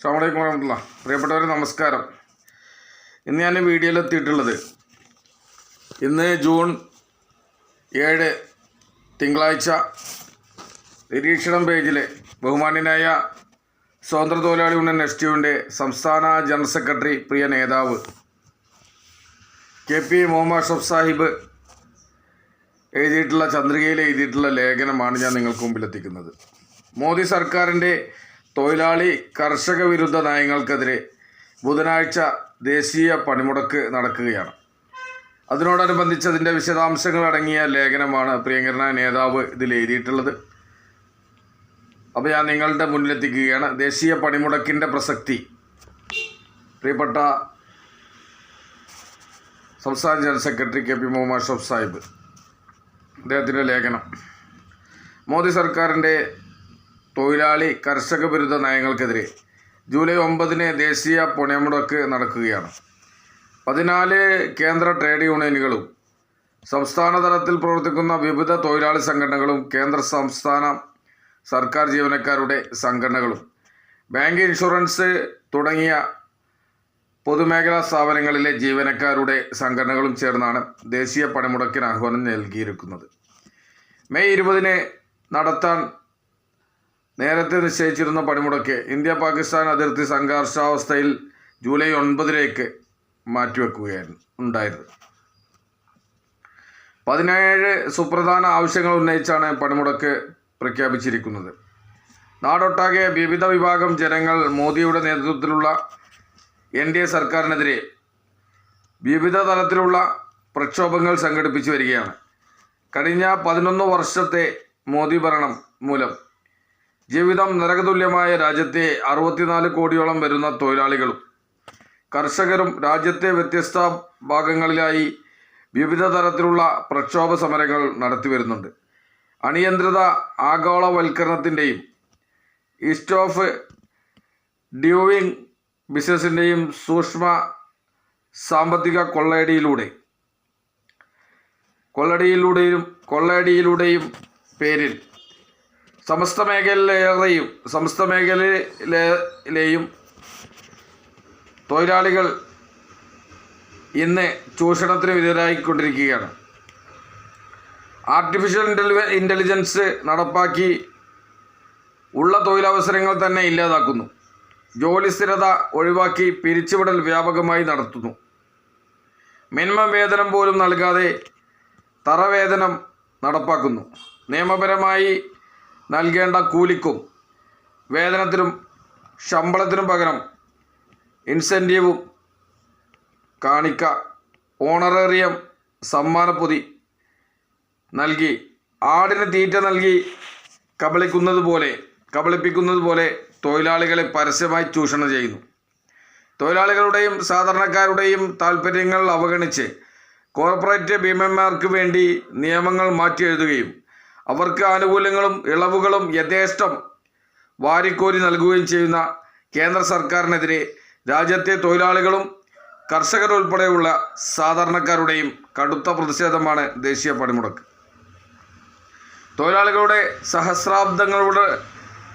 അസ്സാമലൈക്കും വരഹമുല്ല പ്രിയപ്പെട്ടവർ നമസ്കാരം. ഇന്ന് ഞാൻ വീഡിയോയിൽ എത്തിയിട്ടുള്ളത് ഇന്ന് ജൂൺ ഏഴ് തിങ്കളാഴ്ച നിരീക്ഷണം പേജിലെ ബഹുമാന്യനായ സ്വതന്ത്ര തൊഴിലാളി യൂണിയൻ എസ് ടിയുവിന്റെ സംസ്ഥാന ജനറൽ സെക്രട്ടറി പ്രിയ നേതാവ് കെ പി മുഹമ്മദ് അഷഫ് സാഹിബ് എഴുതിയിട്ടുള്ള ചന്ദ്രികയിൽ എഴുതിയിട്ടുള്ള ലേഖനമാണ് ഞാൻ നിങ്ങൾക്ക് മുമ്പിലെത്തിക്കുന്നത് മോദി സർക്കാരിന്റെ തൊഴിലാളി കർഷക വിരുദ്ധ നയങ്ങൾക്കെതിരെ ബുധനാഴ്ച ദേശീയ പണിമുടക്ക് നടക്കുകയാണ്. അതിനോടനുബന്ധിച്ച് അതിന്റെ വിശദാംശങ്ങൾ അടങ്ങിയ ലേഖനമാണ് പ്രിയങ്കരനായ നേതാവ് ഇതിൽ എഴുതിയിട്ടുള്ളത്. അപ്പോൾ ഞാൻ നിങ്ങളുടെ മുന്നിലെത്തിക്കുകയാണ്. ദേശീയ പണിമുടക്കിന്റെ പ്രസക്തി. പ്രിയപ്പെട്ട സംസ്ഥാന general secretary K P Muhammad chef സാഹിബ്. അദ്ദേഹത്തിന്റെ ലേഖനം. മോദി സർക്കാരിന്റെ തൊഴിലാളി കർഷക വിരുദ്ധ നയങ്ങൾക്കെതിരെ ജൂലൈ ഒമ്പതിന് ദേശീയ പുണ്യമുടക്ക് നടക്കുകയാണ്. പതിനാല് കേന്ദ്ര ട്രേഡ് യൂണിയനുകളും സംസ്ഥാന തലത്തിൽ പ്രവർത്തിക്കുന്ന വിവിധ തൊഴിലാളി സംഘടനകളും കേന്ദ്ര സംസ്ഥാന സർക്കാർ ജീവനക്കാരുടെ സംഘടനകളും ബാങ്ക് ഇൻഷുറൻസ് തുടങ്ങിയ പൊതുമേഖലാ സ്ഥാപനങ്ങളിലെ ജീവനക്കാരുടെ സംഘടനകളും ചേർന്നാണ് ദേശീയ പണിമുടക്കിന് ആഹ്വാനം നൽകിയിരിക്കുന്നത്. മെയ് ഇരുപതിന് നടത്താൻ നേരത്തെ നിശ്ചയിച്ചിരുന്ന പണിമുടക്ക് ഇന്ത്യ പാകിസ്ഥാൻ അതിർത്തി സംഘർഷാവസ്ഥയിൽ ജൂലൈ ഒൻപതിലേക്ക് മാറ്റിവെക്കുകയായിരുന്നു ഉണ്ടായത് പതിനേഴ് സുപ്രധാന ആവശ്യങ്ങൾ ഉന്നയിച്ചാണ് പണിമുടക്ക് പ്രഖ്യാപിച്ചിരിക്കുന്നത്. നാടൊട്ടാകെ വിവിധ വിഭാഗം ജനങ്ങൾ മോദിയുടെ നേതൃത്വത്തിലുള്ള എൻ ഡി എ സർക്കാരിനെതിരെ വിവിധ തലത്തിലുള്ള പ്രക്ഷോഭങ്ങൾ സംഘടിപ്പിച്ചു വരികയാണ്. കഴിഞ്ഞ പതിനൊന്ന് വർഷത്തെ മോദി ഭരണം മൂലം ജീവിതം നരകതുല്യമായ രാജ്യത്തെ അറുപത്തിനാല് കോടിയോളം വരുന്ന തൊഴിലാളികളും കർഷകരും രാജ്യത്തെ വ്യത്യസ്ത ഭാഗങ്ങളിലായി വിവിധ തരത്തിലുള്ള പ്രക്ഷോഭ സമരങ്ങൾ നടത്തി വരുന്നുണ്ട്. അനിയന്ത്രിത ആഗോളവൽക്കരണത്തിന്റെയും ഈസ്റ്റ് ഓഫ് ഡ്യൂവിങ് ബിസിനസിന്റെയും സൂക്ഷ്മ സാമ്പത്തിക കൊള്ളയടിയിലൂടെ കൊള്ളടിയിലൂടെയും കൊള്ളയടിയിലൂടെയും പേരിൽ സമസ്ത മേഖലയിലേറെയും സമസ്ത മേഖലയിലെയും തൊഴിലാളികൾ ഇന്ന് ചൂഷണത്തിന് വിധേയരായിക്കൊണ്ടിരിക്കുകയാണ്. ആർട്ടിഫിഷ്യൽ ഇന്റലിവ ഇന്റലിജൻസ് നടപ്പാക്കി ഉള്ള തൊഴിലവസരങ്ങൾ തന്നെ ഇല്ലാതാക്കുന്നു. ജോലി സ്ഥിരത ഒഴിവാക്കി പിരിച്ചുവിടൽ വ്യാപകമായി നടത്തുന്നു. മിനിമം വേതനം പോലും നൽകാതെ തറവേതനം നടപ്പാക്കുന്നു. നിയമപരമായി നൽകേണ്ട കൂലിക്കും വേതനത്തിനും ശമ്പളത്തിനും പകരം ഇൻസെന്റീവും കാണിക്ക ഓണറേറിയം സമ്മാനപ്പൊതി നൽകി ആടിന് തീറ്റ നൽകി കബളിക്കുന്നത് പോലെ കബളിപ്പിക്കുന്നത് പോലെ തൊഴിലാളികളെ പരസ്യമായി ചൂഷണം ചെയ്യുന്നു. തൊഴിലാളികളുടെയും സാധാരണക്കാരുടെയും താല്പര്യങ്ങൾ അവഗണിച്ച് കോർപ്പറേറ്റ് ഭീമന്മാർക്ക് വേണ്ടി നിയമങ്ങൾ മാറ്റി എഴുതുകയും അവർക്ക് ആനുകൂല്യങ്ങളും ഇളവുകളും യഥേഷ്ടം വാരിക്കോരി നൽകുകയും ചെയ്യുന്ന കേന്ദ്ര സർക്കാരിനെതിരെ രാജ്യത്തെ തൊഴിലാളികളും കർഷകരുൾപ്പെടെയുള്ള സാധാരണക്കാരുടെയും കടുത്ത പ്രതിഷേധമാണ് ദേശീയ പണിമുടക്ക്. തൊഴിലാളികളുടെ സഹസ്രാബ്ദങ്ങളുടെ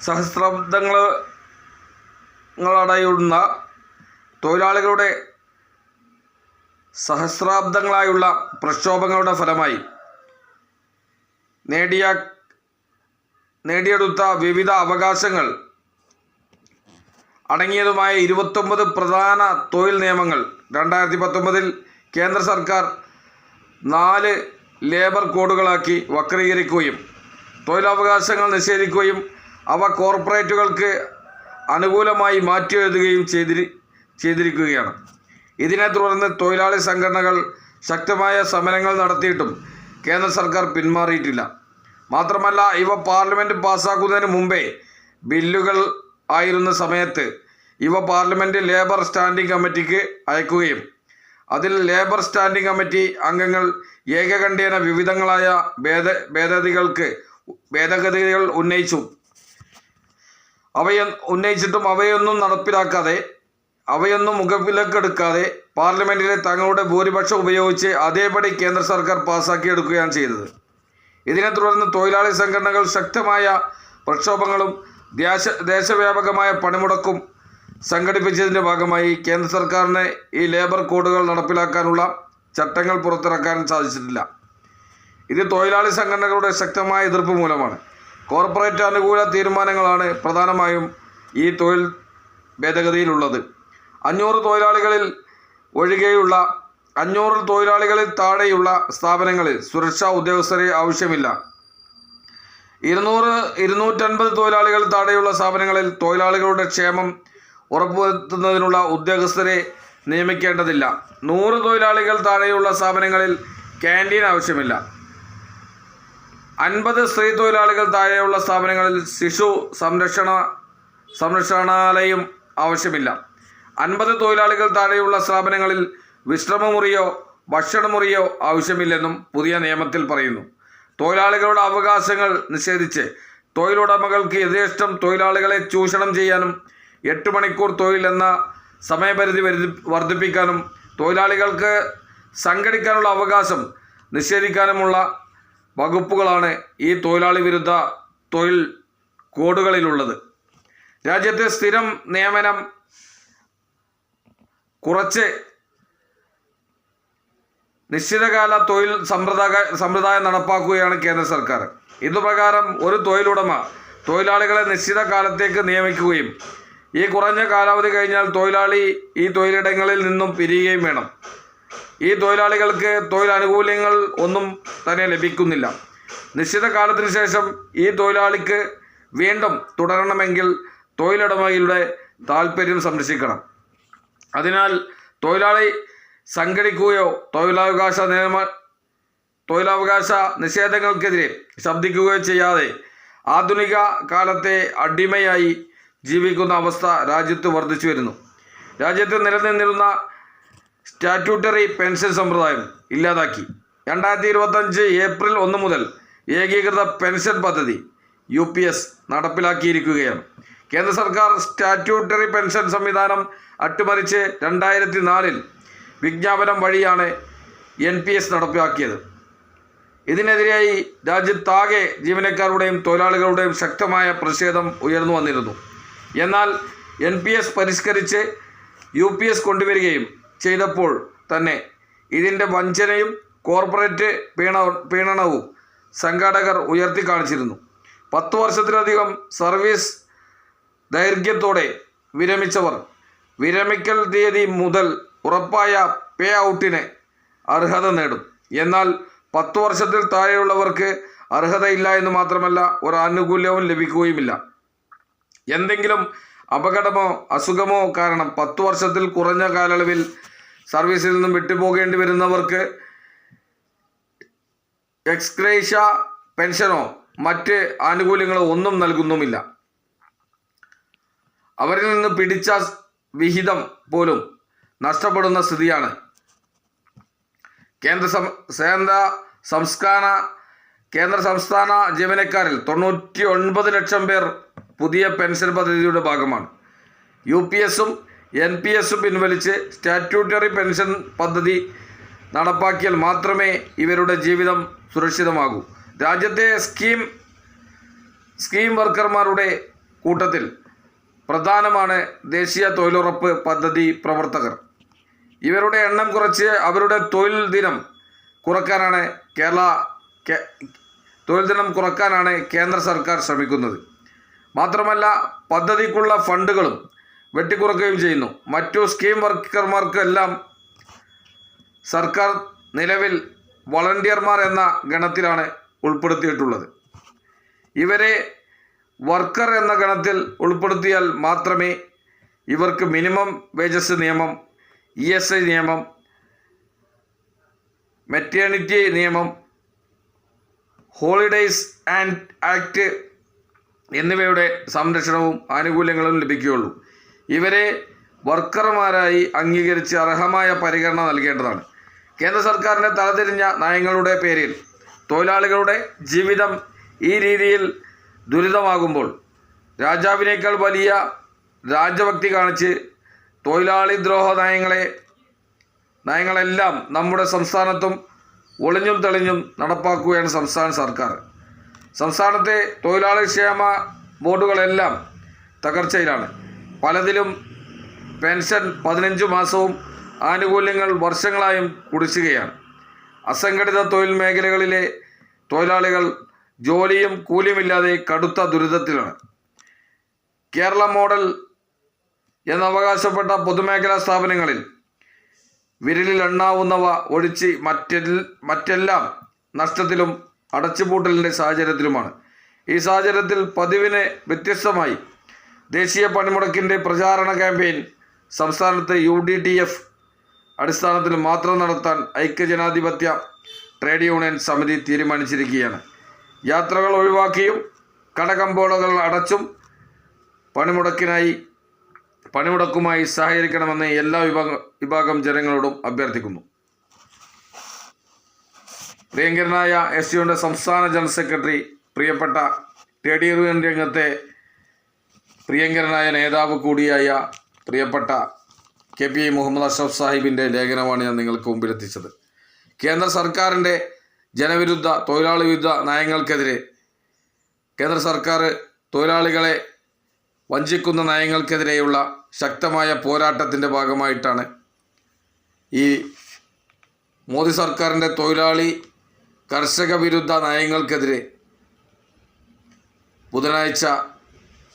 സഹസ്രാബ്ദങ്ങളടയുന്ന തൊഴിലാളികളുടെ സഹസ്രാബ്ദങ്ങളായുള്ള പ്രക്ഷോഭങ്ങളുടെ ഫലമായി നേടിയ നേടിയെടുത്ത വിവിധ അവകാശങ്ങൾ. അടങ്ങിയതുമായ ഇരുപത്തൊമ്പത് പ്രധാന തൊഴിൽ നിയമങ്ങൾ. രണ്ടായിരത്തി പത്തൊമ്പതിൽ കേന്ദ്ര സർക്കാർ നാല് ലേബർ കോഡുകളാക്കി വക്രീകരിക്കുകയും തൊഴിലവകാശങ്ങൾ നിഷേധിക്കുകയും അവ കോർപ്പറേറ്റുകൾക്ക് അനുകൂലമായി മാറ്റിയെഴുതുകയും ചെയ്തിരി ചെയ്തിരിക്കുകയാണ്. ഇതിനെ തുടർന്ന് തൊഴിലാളി സംഘടനകൾ ശക്തമായ സമരങ്ങൾ നടത്തിയിട്ടും കേന്ദ്ര സർക്കാർ പിന്മാറിയിട്ടില്ല. മാത്രമല്ല ഇവ പാർലമെന്റ് പാസ്സാക്കുന്നതിന് മുമ്പേ ബില്ലുകൾ ആയിരുന്ന സമയത്ത് ഇവ പാർലമെന്റ് ലേബർ സ്റ്റാൻഡിംഗ് കമ്മിറ്റിക്ക് അയക്കുകയും അതിൽ ലേബർ സ്റ്റാൻഡിംഗ് കമ്മിറ്റി അംഗങ്ങൾ ഏകകണ്ഠേന വിവിധങ്ങളായ ഭേദ ഭേദഗതികൾക്ക് ഭേദഗതികൾ ഉന്നയിച്ചു. അവയൊ ഉന്നയിച്ചിട്ടും അവയൊന്നും നടപ്പിലാക്കാതെ അവയൊന്നും മുഖവിലക്കെടുക്കാതെ പാർലമെന്റിലെ തങ്ങളുടെ ഭൂരിപക്ഷം ഉപയോഗിച്ച് അതേപടി കേന്ദ്ര സർക്കാർ പാസാക്കിയെടുക്കുകയാണ് ചെയ്തത്. ഇതിനെ തുടർന്ന് തൊഴിലാളി സംഘടനകൾ ശക്തമായ പ്രക്ഷോഭങ്ങളും ദേശ ദേശവ്യാപകമായ പണിമുടക്കും സംഘടിപ്പിച്ചതിന്റെ ഭാഗമായി കേന്ദ്ര സർക്കാരിന് ഈ ലേബർ കോഡുകൾ നടപ്പിലാക്കാനുള്ള ചട്ടങ്ങൾ പുറത്തിറക്കാനും സാധിച്ചിട്ടില്ല. ഇത് തൊഴിലാളി സംഘടനകളുടെ ശക്തമായ എതിർപ്പ് മൂലമാണ്. കോർപ്പറേറ്റ് അനുകൂല തീരുമാനങ്ങളാണ് പ്രധാനമായും ഈ തൊഴിൽ ഭേദഗതിയിലുള്ളത്. അഞ്ഞൂറ് തൊഴിലാളികളിൽ ഒഴികെയുള്ള അഞ്ഞൂറ് തൊഴിലാളികളിൽ താഴെയുള്ള സ്ഥാപനങ്ങളിൽ സുരക്ഷാ ഉദ്യോഗസ്ഥരെ ആവശ്യമില്ല. ഇരുന്നൂറ് ഇരുന്നൂറ്റൻപത് തൊഴിലാളികൾ താഴെയുള്ള സ്ഥാപനങ്ങളിൽ തൊഴിലാളികളുടെ ക്ഷേമം ഉറപ്പുവരുത്തുന്നതിനുള്ള ഉദ്യോഗസ്ഥരെ നിയമിക്കേണ്ടതില്ല. നൂറ് തൊഴിലാളികൾ താഴെയുള്ള സ്ഥാപനങ്ങളിൽ ക്യാന്റീൻ ആവശ്യമില്ല. അൻപത് സ്ത്രീ തൊഴിലാളികൾ താഴെയുള്ള സ്ഥാപനങ്ങളിൽ ശിശു സംരക്ഷണ സംരക്ഷണാലയം ആവശ്യമില്ല. അൻപത് തൊഴിലാളികൾ താഴെയുള്ള സ്ഥാപനങ്ങളിൽ വിശ്രമമുറിയോ ഭക്ഷണമുറിയോ ആവശ്യമില്ലെന്നും പുതിയ നിയമത്തിൽ പറയുന്നു. തൊഴിലാളികളുടെ അവകാശങ്ങൾ നിഷേധിച്ച് തൊഴിലുടമകൾക്ക് യഥേഷ്ടം തൊഴിലാളികളെ ചൂഷണം ചെയ്യാനും എട്ട് മണിക്കൂർ തൊഴിൽ എന്ന സമയപരിധി വർദ്ധിപ്പിക്കാനും തൊഴിലാളികൾക്ക് സംഘടിക്കാനുള്ള അവകാശം നിഷേധിക്കാനുമുള്ള വകുപ്പുകളാണ് ഈ തൊഴിലാളി വിരുദ്ധ തൊഴിൽ കോഡുകളിലുള്ളത്. രാജ്യത്തെ സ്ഥിരം നിയമനം കുറച്ച് നിശ്ചിതകാല തൊഴിൽ സമ്പ്രദായ സമ്പ്രദായം നടപ്പാക്കുകയാണ് കേന്ദ്ര സർക്കാർ. ഇതുപ്രകാരം ഒരു തൊഴിലുടമ തൊഴിലാളികളെ നിശ്ചിത കാലത്തേക്ക് നിയമിക്കുകയും ഈ കുറഞ്ഞ കാലാവധി കഴിഞ്ഞാൽ തൊഴിലാളി ഈ തൊഴിലിടങ്ങളിൽ നിന്നും പിരിയുകയും വേണം. ഈ തൊഴിലാളികൾക്ക് തൊഴിലാനുകൂല്യങ്ങൾ ഒന്നും തന്നെ ലഭിക്കുന്നില്ല. നിശ്ചിത കാലത്തിന് ശേഷം ഈ തൊഴിലാളിക്ക് വീണ്ടും തുടരണമെങ്കിൽ തൊഴിലുടമയുടെ താൽപ്പര്യം സംരക്ഷിക്കണം. അതിനാൽ തൊഴിലാളി സംഘടിക്കുകയോ തൊഴിലവകാശ നിയമ തൊഴിലവകാശ നിഷേധങ്ങൾക്കെതിരെ ശബ്ദിക്കുകയോ ചെയ്യാതെ ആധുനിക കാലത്തെ അടിമയായി ജീവിക്കുന്ന അവസ്ഥ രാജ്യത്ത് വർദ്ധിച്ചു വരുന്നു. രാജ്യത്ത് നിലനിന്നിരുന്ന സ്റ്റാറ്റ്യൂട്ടറി പെൻഷൻ സമ്പ്രദായം ഇല്ലാതാക്കി. രണ്ടായിരത്തി ഇരുപത്തഞ്ച് ഏപ്രിൽ ഒന്ന് മുതൽ ഏകീകൃത പെൻഷൻ പദ്ധതി യു നടപ്പിലാക്കിയിരിക്കുകയാണ്. കേന്ദ്ര സർക്കാർ സ്റ്റാറ്റ്യൂട്ടറി പെൻഷൻ സംവിധാനം അട്ടിമറിച്ച് രണ്ടായിരത്തി നാലിൽ വിജ്ഞാപനം വഴിയാണ് എൻ പി എസ് നടപ്പിലാക്കിയത് ഇതിനെതിരായി രാജ്യത്താകെ ജീവനക്കാരുടെയും തൊഴിലാളികളുടെയും ശക്തമായ പ്രതിഷേധം ഉയർന്നു വന്നിരുന്നു. എന്നാൽ എൻ പി എസ് പരിഷ്കരിച്ച് യു പി എസ് കൊണ്ടുവരികയും ചെയ്തപ്പോൾ തന്നെ ഇതിന്റെ വഞ്ചനയും കോർപ്പറേറ്റ് പീണ പീണനവും സംഘാടകർ ഉയർത്തി കാണിച്ചിരുന്നു പത്ത് വർഷത്തിലധികം സർവീസ് ദൈർഘ്യത്തോടെ വിരമിച്ചവർ. വിരമിക്കൽ തീയതി മുതൽ ഉറപ്പായ പേ ഔട്ടിന് അർഹത നേടും. എന്നാൽ പത്തു വർഷത്തിൽ താഴെയുള്ളവർക്ക് അർഹതയില്ല എന്ന് മാത്രമല്ല ഒരു ആനുകൂല്യവും ലഭിക്കുകയുമില്ല. എന്തെങ്കിലും അപകടമോ അസുഖമോ കാരണം പത്തു വർഷത്തിൽ കുറഞ്ഞ കാലയളവിൽ സർവീസിൽ നിന്നും വിട്ടുപോകേണ്ടി വരുന്നവർക്ക് എക്സ്ക്രേഷ പെൻഷനോ മറ്റ് ആനുകൂല്യങ്ങളോ ഒന്നും നൽകുന്നുമില്ല. അവരിൽ നിന്ന് പിടിച്ച വിഹിതം പോലും നഷ്ടപ്പെടുന്ന സ്ഥിതിയാണ്. കേന്ദ്ര കേന്ദ്ര സംസ്ഥാന കേന്ദ്ര സംസ്ഥാന ജീവനക്കാരിൽ തൊണ്ണൂറ്റി ഒൻപത് ലക്ഷം പേർ പുതിയ പെൻഷൻ പദ്ധതിയുടെ ഭാഗമാണ്. യു പി എസും എൻ പി എസും പിൻവലിച്ച് സ്റ്റാറ്റ്യൂട്ടറി പെൻഷൻ പദ്ധതി നടപ്പാക്കിയാൽ മാത്രമേ ഇവരുടെ ജീവിതം സുരക്ഷിതമാകൂ. രാജ്യത്തെ സ്കീം സ്കീം വർക്കർമാരുടെ കൂട്ടത്തിൽ പ്രധാനമാണ് ദേശീയ തൊഴിലുറപ്പ് പദ്ധതി പ്രവർത്തകർ. ഇവരുടെ എണ്ണം കുറച്ച് അവരുടെ തൊഴിൽ ദിനം കുറക്കാനാണ് കേരള തൊഴിൽ ദിനം കുറക്കാനാണ് കേന്ദ്ര സർക്കാർ ശ്രമിക്കുന്നത്. മാത്രമല്ല പദ്ധതിക്കുള്ള ഫണ്ടുകളും വെട്ടിക്കുറക്കുകയും ചെയ്യുന്നു. മറ്റു സ്കീം വർക്കർമാർക്കെല്ലാം സർക്കാർ നിലവിൽ വളണ്ടിയർമാർ എന്ന ഗണത്തിലാണ് ഉൾപ്പെടുത്തിയിട്ടുള്ളത്. ഇവരെ വർക്കർ എന്ന ഗണത്തിൽ ഉൾപ്പെടുത്തിയാൽ മാത്രമേ ഇവർക്ക് മിനിമം വേജസ് നിയമം ഇ എസ് ഐ നിയമം മെറ്റേണിറ്റി നിയമം ഹോളിഡേയ്സ് ആൻഡ് ആക്ട് എന്നിവയുടെ സംരക്ഷണവും ആനുകൂല്യങ്ങളും ലഭിക്കുകയുള്ളൂ. ഇവരെ വർക്കർമാരായി അംഗീകരിച്ച് അർഹമായ പരിഗണന നൽകേണ്ടതാണ്. കേന്ദ്ര സർക്കാരിന്റെ തലതിരിഞ്ഞ നയങ്ങളുടെ പേരിൽ തൊഴിലാളികളുടെ ജീവിതം ഈ രീതിയിൽ ദുരിതമാകുമ്പോൾ രാജാവിനേക്കാൾ വലിയ രാജഭക്തി കാണിച്ച് തൊഴിലാളി ദ്രോഹ നയങ്ങളെ നയങ്ങളെല്ലാം നമ്മുടെ സംസ്ഥാനത്തും ഒളിഞ്ഞും തെളിഞ്ഞും നടപ്പാക്കുകയാണ് സംസ്ഥാന സർക്കാർ. സംസ്ഥാനത്തെ തൊഴിലാളി ക്ഷേമ ബോർഡുകളെല്ലാം തകർച്ചയിലാണ്. പലതിലും പെൻഷൻ പതിനഞ്ച് മാസവും ആനുകൂല്യങ്ങൾ വർഷങ്ങളായും കുടിശ്ശികയാണ്. അസംഘടിത തൊഴിൽ മേഖലകളിലെ തൊഴിലാളികൾ ജോലിയും കൂലിയുമില്ലാതെ കടുത്ത ദുരിതത്തിലാണ്. കേരള മോഡൽ എന്നവകാശപ്പെട്ട പൊതുമേഖലാ സ്ഥാപനങ്ങളിൽ വിരലിൽ എണ്ണാവുന്നവ ഒഴിച്ച് മറ്റെൽ മറ്റെല്ലാം നഷ്ടത്തിലും അടച്ചുപൂട്ടലിന്റെ സാഹചര്യത്തിലുമാണ്. ഈ സാഹചര്യത്തിൽ പതിവിന് വ്യത്യസ്തമായി ദേശീയ പണിമുടക്കിന്റെ പ്രചാരണ ക്യാമ്പയിൻ സംസ്ഥാനത്ത് യു ഡി ടി എഫ് അടിസ്ഥാനത്തിൽ മാത്രം നടത്താൻ ഐക്യജനാധിപത്യ ട്രേഡ് യൂണിയൻ സമിതി തീരുമാനിച്ചിരിക്കുകയാണ്. യാത്രകൾ ഒഴിവാക്കിയും കടകമ്പോളകൾ അടച്ചും പണിമുടക്കിനായി പണിമുടക്കുമായി സഹകരിക്കണമെന്ന് എല്ലാ വിഭാഗ വിഭാഗം ജനങ്ങളോടും അഭ്യർത്ഥിക്കുന്നു. പ്രിയങ്കരനായ എസ് യുവിന്റെ സംസ്ഥാന ജനറൽ സെക്രട്ടറി പ്രിയപ്പെട്ട ട്രേഡ് യൂണിയൻ രംഗത്തെ പ്രിയങ്കരനായ നേതാവ് കൂടിയായ പ്രിയപ്പെട്ട കെ പി മുഹമ്മദ് അഷ്റഫ് സാഹിബിന്റെ ലേഖനമാണ് ഞാൻ നിങ്ങൾക്ക് മുമ്പിലെത്തിച്ചത്. കേന്ദ്ര സർക്കാരിന്റെ ജനവിരുദ്ധ തൊഴിലാളി വിരുദ്ധ നയങ്ങൾക്കെതിരെ കേന്ദ്ര സർക്കാർ തൊഴിലാളികളെ വഞ്ചിക്കുന്ന നയങ്ങൾക്കെതിരെയുള്ള ശക്തമായ പോരാട്ടത്തിന്റെ ഭാഗമായിട്ടാണ് ഈ മോദി സർക്കാരിന്റെ തൊഴിലാളി കർഷക വിരുദ്ധ നയങ്ങൾക്കെതിരെ ബുധനാഴ്ച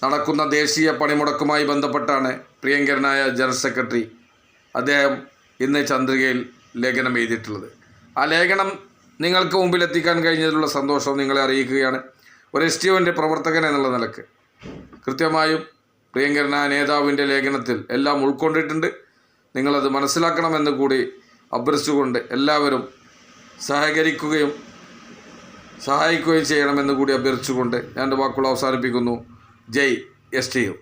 നടക്കുന്ന ദേശീയ പണിമുടക്കുമായി ബന്ധപ്പെട്ടാണ് പ്രിയങ്കരനായ ജനറൽ സെക്രട്ടറി അദ്ദേഹം ഇന്ന് ചന്ദ്രികയിൽ ലേഖനം എഴുതിയിട്ടുള്ളത്. ആ ലേഖനം നിങ്ങൾക്ക് മുമ്പിൽ എത്തിക്കാൻ കഴിഞ്ഞതിലുള്ള സന്തോഷം നിങ്ങളെ അറിയിക്കുകയാണ്. ഒരു എസ് ടി ഒന്റെ പ്രവർത്തകൻ എന്നുള്ള നിലയ്ക്ക്. കൃത്യമായും പ്രിയങ്കരന നേതാവിന്റെ ലേഖനത്തിൽ എല്ലാം ഉൾക്കൊണ്ടിട്ടുണ്ട്. നിങ്ങളത് മനസ്സിലാക്കണമെന്ന് കൂടി അഭ്യർത്ഥിച്ചുകൊണ്ട് എല്ലാവരും സഹകരിക്കുകയും സഹായിക്കുകയും ചെയ്യണമെന്ന് കൂടി അഭ്യർത്ഥിച്ചുകൊണ്ട് ഞാൻ എന്റെ വാക്കുകൾ അവസാനിപ്പിക്കുന്നു. ജയ് എസ് ടി യു